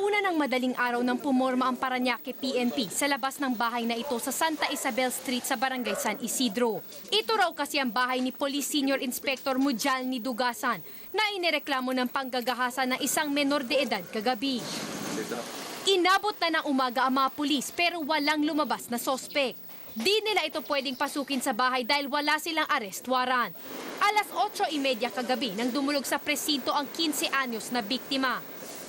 Alauna ng madaling araw nang pumorma ang Paranaque PNP sa labas ng bahay na ito sa Santa Isabel Street sa Barangay San Isidro. Ito raw kasi ang bahay ni Police Senior Inspector Mujalni Dugasan na inireklamo ng panggagahasa ng isang menor de edad kagabi. Inabot na ng umaga ang mga pulis pero walang lumabas na sospek. Di nila ito pwedeng pasukin sa bahay dahil wala silang arrest warrant. Alas 8.30 kagabi nang dumulog sa presinto ang 15 anyos na biktima.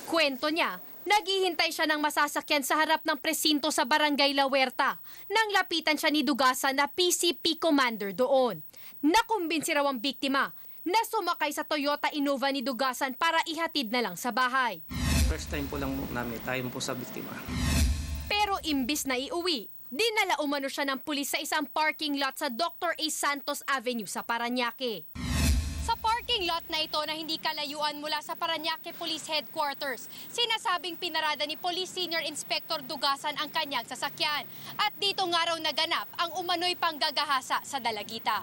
Kwento niya, naghihintay siya ng masasakyan sa harap ng presinto sa Barangay La Huerta nang lapitan siya ni Dugasan na PCP commander doon. Nakumbinsi raw ang biktima na sumakay sa Toyota Innova ni Dugasan para ihatid na lang sa bahay. First time po lang namin, tayo po sa biktima. Pero imbis na iuwi, dinala umano siya ng pulis sa isang parking lot sa Dr. A. Santos Avenue sa Paranaque. Sa parking lot na ito na hindi kalayuan mula sa Paranaque Police Headquarters, sinasabing pinarada ni Police Senior Inspector Dugasan ang kanyang sasakyan. At dito nga raw naganap ang umano'y panggagahasa sa dalagita.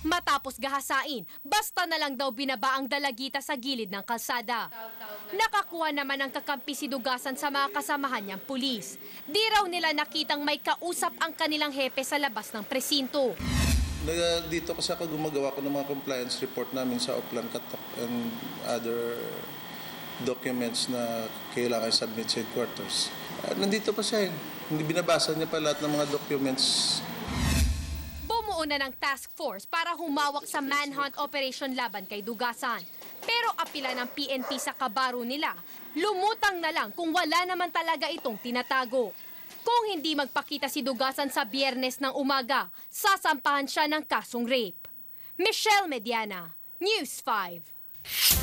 Matapos gahasain, basta na lang daw binaba ang dalagita sa gilid ng kalsada. Nakakuha naman ng kakampi si Dugasan sa mga kasamahan niyang pulis. Di raw nila nakitang may kausap ang kanilang hepe sa labas ng presinto. Naga- Dito kasi ako gumagawa ko ng mga compliance report namin sa Oplan Katak and other documents na kailangan submit sa headquarters. Nandito pa siya eh. Hindi binabasa niya pa lahat ng mga documents. Bumuo na ng task force para humawak sa manhunt operation laban kay Dugasan. Pero apila ng PNP sa kabaro nila, lumutang na lang kung wala naman talaga itong tinatago. Kung hindi magpakita si Dugasan sa biyernes ng umaga, sasampahan siya ng kasong rape. Michelle Mediana, News 5.